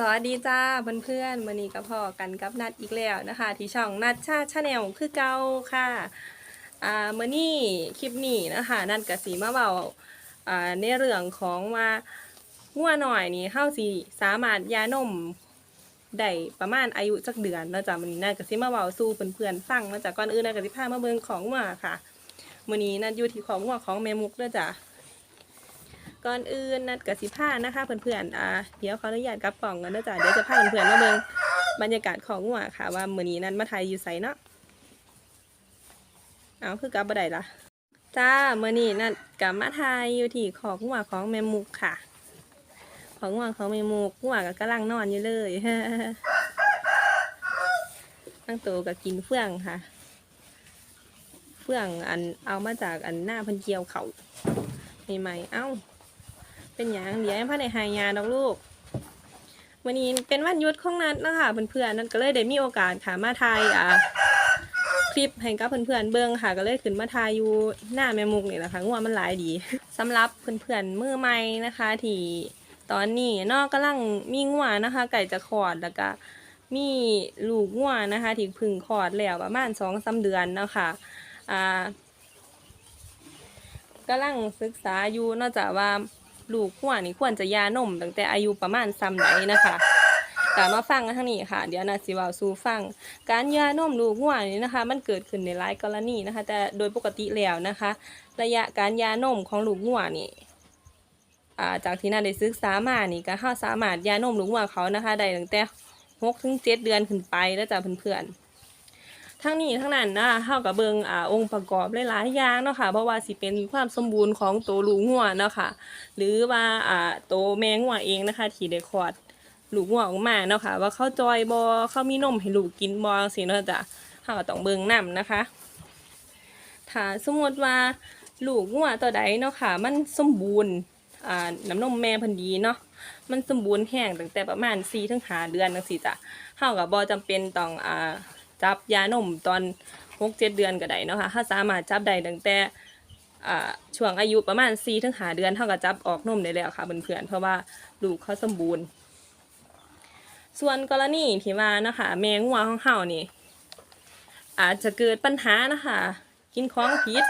สวัสดีจ้าเพื่อนๆวันนี้ก็พอกันกับนัดอีกแล้วนะคะ ที่ช่องนัดชาชาแนลคือเก่าค่ะอ่าเมื่อนี้คลิปนี้นะคะนัดกับสีมาเบาอ่าในเรื่องของว่างัวหน่อยนี่เข้าสีสามารถยานมได้ประมาณอายุจักเดือนแล้วจ้ะวันนี้นัดกับสีมาเบาสู้เพื่อนๆฟังมาจากก่อนอื่นนัดกับสีพามาเบิงของงัวค่ะมื่อนี้นัดอยู่ที่ของงัวของแม่มุกเด้อจ้ะ ก่อนอื่นนัดกับสิผ้านะคะเพื่อนๆอ่าเดี๋ยวขออนุญาตกลับกล่องกันนะจ๊ะเดี๋ยวจะพาเพื่อนๆมาเบิ่งบรรยากาศของหัวค่ะ ว่ามื้อนี้นัดมาไทยอยู่ไสเนาะเอาคือกลับบ่ได้ละจ้ามื้อนี้นัดกับมาไทยอยู่ที่ของหัวของแมมุกค่ะ ของหัวของแมมุกหัวก็กำลังนอนอยู่เลยตั้งโตวก็กินเฟื่องค่ะ เฟื่องอันเอามาจากอันหน้าพันเกียวเขาใหม่ๆเอ้า เป็นอย่างเดี๋ยวให้พ่อในหายาดอกลูกวันนี้เป็นวันยุดของนัดนะคะเพื่อนๆนัดก็เลยได้มีโอกาสค่ะมาถ่ายอ่าคลิปให้กับเพื่อนๆเบิ่งค่ะ ก็เลยขึ้นมาถ่ายอยู่หน้าแม่มุกนี่แหละค่ะงัวมันหลายดีสำหรับเพื่อนๆมือใหม่นะคะ ที่ตอนนี้นอกกำลังมีงัวนะคะ ไก่จะคลอดแล้วก็มีลูกงัวนะคะที่พึ่งคลอดแล้วประมาณสองสาเดือนนะคะอ่ากำลังศึกษาอยู่นอกจากว่า ลูกหัวนี่ควรจะยานมตั้งแต่อายุประมาณซ้ำไหนนะคะกามาฟังกันทางนี้ค่ะ เดี๋ยวนาสิวาสู่ฟัง การยานมลูกหัวนี่นะคะ มันเกิดขึ้นในหลายกรณีนะคะ แต่โดยปกติแล้วนะคะ ระยะการยานมของลูกหัวนี่าจากที่นาได้ศึกษามานี่ก็เฮาสามารถยานมลูกหัวเขานะคะได้ตั้งแต่หกถึงเจ็ดเดือนขึ้นไปแล้วจ้ะเพื่อนๆ ทั้งนี้ทั้งนั้นนะคะเข้ากับเบิงอ่าองค์ประกอบหลายๆอย่างเนาะค่ะเพราะว่าสิเป็นความสมบูรณ์ของตัวลูกหัวเนาะค่ะหรือว่าอ่าตัวแมงหัวเองนะคะที่ได้คลอดลูกหัวออกมาเนาะค่ะว่าเขาจอยบอเขามีนมให้ลูกกินบอสิเนาะจ้ะเขาก็ต้องเบิ่งนํนะคะถ้าสมมติว่าลูกหัวตัวใดเนาะค่ะ มันสมบูรณ์อ่าน้ำนมแม่พันดีเนาะมันสมบูรณ์แห้งตั้งแต่ประมาณ4ถึง5เดือนจังซี่จ้ะเฮาก็บ่จำเป็นต้องอ่า จับยานมตอน6 7เจ็ดเดือนก็ได้เนาะค่ะถ้าสามารถจับได้ตั้งแต่ช่วงอายุประมาณ4ถึง5เดือนเท่ากับจับออกนมได้แล้วค่ะเพื่อนๆเพราะว่าลูกเขาสมบูรณ์ ส่วนกรณีที่ว่านะคะแมงวัวของเฮานี่ อาจจะเกิดปัญหานะคะ กินของพิษ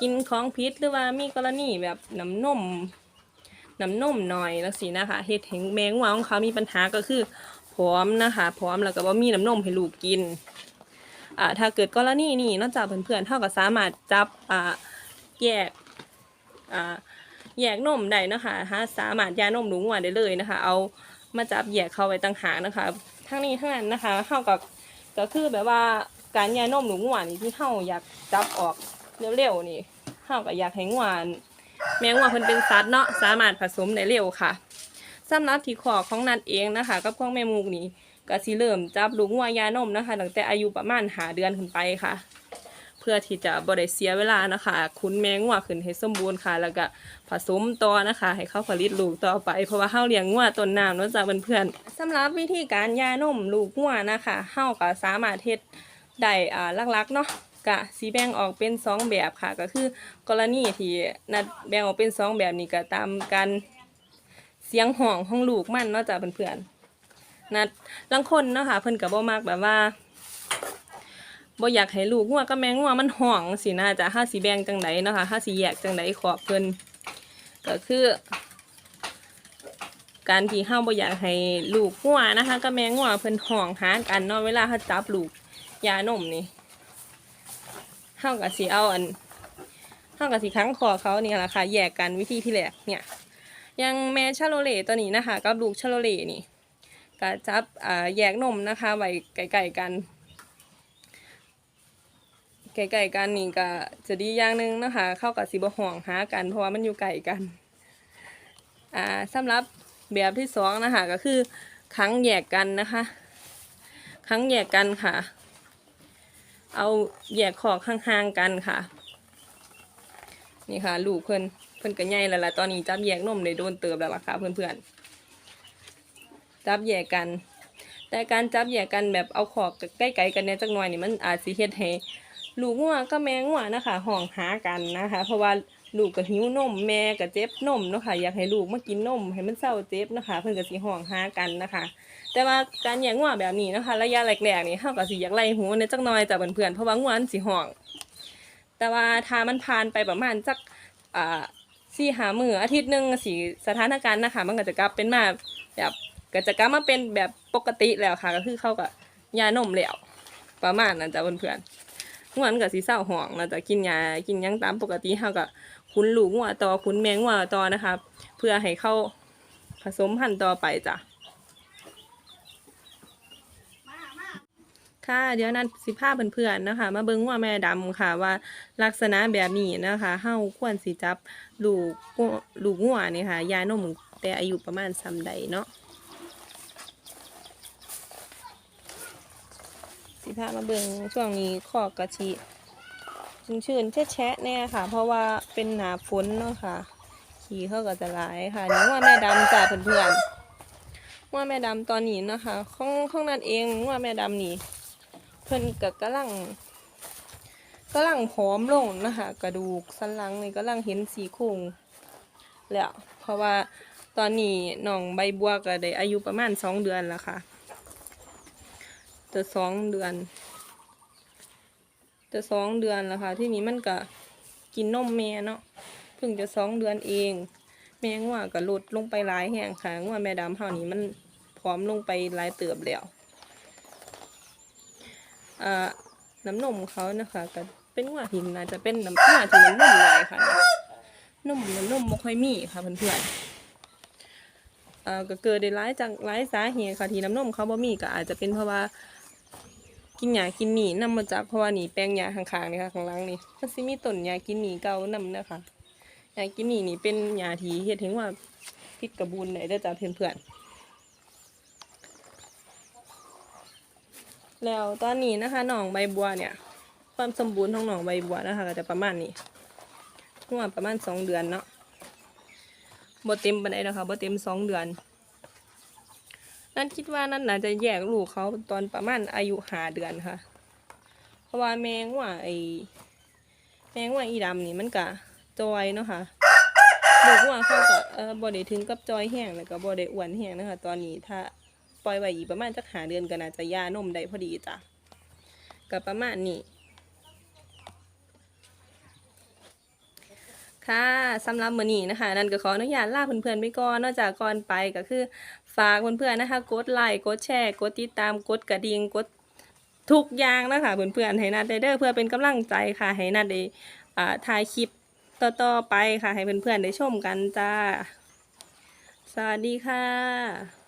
กินของพิษหรือว่ามีกรณีแบบน้ำนมน้ำนมหน่อยล้วสินะคะเฮ็ดให้แมงวัวของเขามีปัญหาก็คือ ผอมนะคะผอมแล้วก็บ่มีน้ำนมให้ลูกกินอ่าถ้าเกิดกรณีนี้นอกจากเพื่อนๆเท่ากับสามารถจับอ่าแยกอ่าแยกนมได้นะคะฮะสามารถยานมหนูงัวได้เลยนะคะ เอามาจับแยกเข้าไว้ต่างหากนะคะทั้งนี้ทั้งนั้นนะคะเข้ากับก็คือแบบว่าการยานมหนูงัวนี่ที่เข้าอยากจับออกเร็วๆนี่เข้ากับอยากให้งัวแมงงัวเพิ่นเป็นสัตว์เนาะสามารถผสมได้เร็วค่ะ สำหรับที่ขอของนัดเองนะคะ กับของแม่มูกนี่ก็สิเริ่มจับลูกงัวยานมนะคะตั้งแต่อายุประมาณหาเดือนขึ้นไปค่ะ เพื่อที่จะบริเสียเวลานะคะ คุณแมงงัวขึ้นให้สมบูรณ์ค่ะ แล้วก็ผสมต่อนะคะ ให้เขาผลิตลูกต่อไป เพราะว่าเฮาเลี้ยงงัวต้นน้ำเนาะจ้ะเพื่อนๆสำหรับวิธีการยานมลูกงัวนะคะเฮาก็สามารถเฮ็ดได้อ่าลักๆเนาะกะสีแบ่งออกเป็นสองแบบค่ะ ก็คือกรณีที่นัดแบ่งออกเป็นสองแบบนี้ก็ตามการ เสียงห้องของลูกมันเนาะจ้ะเพื่อนๆนัดลังคนเนาะค่ะเพิ่นก็บ่มักแบบว่าบ่อยากให้ลูกงัวกับแมงงัวมันห่องสินะจ๊ะห้าสีแบ่งจังไดเนาะค่ะห้าสีแยกจังไดขอบเพิ่นก็คือ การที่เฮาบ่อยากให้ลูกงัวนะคะกับแมงงัวเพิ่นห่องหากันเนาะเวลาเฮาจับลูกยานมนี่เฮาก็สิเอาอันเฮาก็สิขังคอเขานี่แหละค่ะแยกกันวิธีที่แรกเนี่ย ยังแม่ชาโลเลตัวนี้นะคะกับลูกชาโลเลนี่ก็จับอ่าแยกนมนะคะไว้ไกลๆกันไก่ๆกันนี่ก็จะดีอย่างหนึ่งนะคะ เข้ากับสีบห่วงหากัน เพราะว่ามันอยู่ไก่กันอ่าสำหรับแบบที่สองนะคะก็คือขังแยกกันนะคะขังแยกกันค่ะ เอาแยกขอกห่างๆกันค่ะ นี่ค่ะ ลูกเพิ่น เพิ่นก็ใหญ่แล้วล่ะตอนนี้จับแยกนมได้โดนเติบแล้วล่ะค่ะเพื่อนๆจับแยกกัน แต่การจับแยกกันแบบเอาขอกใกล้ๆกันเนี่ยจักหน่อยนี่มันอาจสิเฮ็ดให้ลูกงัวก็แมงงัวนะคะห่องหากันนะคะ เพราะว่าลูกก็หิวนมแม่ก็เจ็บนมเนาะค่ะอยากให้ลูกมากินนมให้มันเศร้าเจ็บนะคะ เพิ่อนก็สิห้องหากันนะคะ แต่ว่าการแย่งงัวแบบนี้นะคะระยะแรกๆนี่เฮาก็สิอยากไล่หูในจักหน่อยจ้ะเพื่อนๆเพราะว่างัวมันสิห้อง แต่ว่าถ้ามันผ่านไปประมาณจักอ่า สี่หามืออาทิตย์หนึ่งสีสถานการณ์นะคะ มันก็จะกลับเป็นมาแบบก็จะกลับมาเป็นแบบปกติแล้วค่ะ ก็คือเขาก็ยานมแล้วประมาณนั้นจ้ะเพื่อนๆง่วนกับสีเศร้าห่วงเราจะกินยากินยังตามปกติเขาก็คุ้นลูกงัวต่อคุณแมงงัวต่อนะคะ เพื่อให้เข้าผสมพันธุ์ต่อไปจ้ะ ค่ะ เดี๋ยวนั้นสิพาเพื่อนๆนะคะ มาเบิ่งว่าแม่ดำค่ะว่าลักษณะแบบนี้นะคะเฮาควรสิจับลูกลูกงัวนี่ค่ะ ยานมแต่อายุประมาณซำใดเนาะสิพามาเบิ่งช่วงนี้ข้อกระชิชื้นๆแฉะๆแน่ค่ะ เพราะว่าเป็นหนาฝนเนาะค่ะ ขี่เขาก็จะหลายค่ะนี่ว่าแม่ดำจ้ะเพื่อนๆว่าแม่ดำตอนนี้นะคะข้องข้องนั้นเองว่าแม่ดำนี่ พิ่นก็กำลังกำลังผอมลงนะคะ กระดูกสันหลังนี่กำลังเห็นสีโครงแล้วเพราะว่าตอนนี้น้องใบบัวก็ได้อายุประมาณสองเดือนแล้วค่ะจะสองเดือน จะสองเดือนแล้วค่ะ ที่นี้มันก็กินนมแม่เนาะเพิ่งจะสองเดือนเอง แม่งัวก็ลดลงไปหลายแห่งค่ะงัวแม่ดำเฮานี้มันผอมลงไปหลายเติบแล้ว น้ำนมเขานะคะก็เป็นว่าหินน่าจะเป็นน้ำน่าจะน้ำนมหลายค่ะนมน้ำนมบ่ค่อยมีค่ะเพื่อนๆอ่าก็เกิดได้หลายจากหลายสาเหตุค่ะที่น้ำนมเขาบ่มีก็อาจจะเป็นเพราะว่า กินหญ้ากินหนีนำมาจากเพราะว่าหนีแปลงหญ้าข้างๆนี่ค่ะข้างหล่างนี่มันสิมีต้นหญ้ากินหนีเก่านำนะคะหญ้ากินหนีนี่เป็นหญ้าที่เฮ็ดถึงว่าพิษกระบุนได้เด้อจ้ะเพื่อนๆ แล้วตอนนี้นะคะหนองใบบัวเนี่ย ความสมบูรณ์ของหนองใบบัวนะคะก็จะประมาณนี้งวประมาณสองเดือนเนาะบ่เต็มปานใดนะคะบ่เต็มสองเดือน นั่นคิดว่านั่นน่าจะแยกลูกเขาตอนประมาณอายุหาเดือนค่ะ เพราะว่าแมงว่าไอแมงว่าอีดำนี่มันกะจอยเนาะค่ะลูกว่าเขาก็เออบ่ได้ถึงกับจอยแห้งแล้วก็บ่ได้อ้วนแห้งนะคะตอนนี้ถ้า ปล่อยไว้อีกประมาณจักหาเดือนก็น่าจะย่านมได้พอดีจ้ะกับประมาณนี้ค่ะสำหรับมื้อนี้นะคะ นั่นก็ขออนุญาตลาเพื่อนๆไปก่อนนอกจากก่อนไปก็คือฝากเพื่อนๆนะคะ กดไลค์กดแชร์กดติดตามกดกระดิ่งกดทุกอย่างนะคะเพื่อนๆให้นัดได้เด้อเพื่อเป็นกำลังใจค่ะ ให้นัดได้อ่าถ่ายคลิปต่อๆไปค่ะ ให้เพื่อนๆได้ชมกันจ้า สวัสดีค่ะ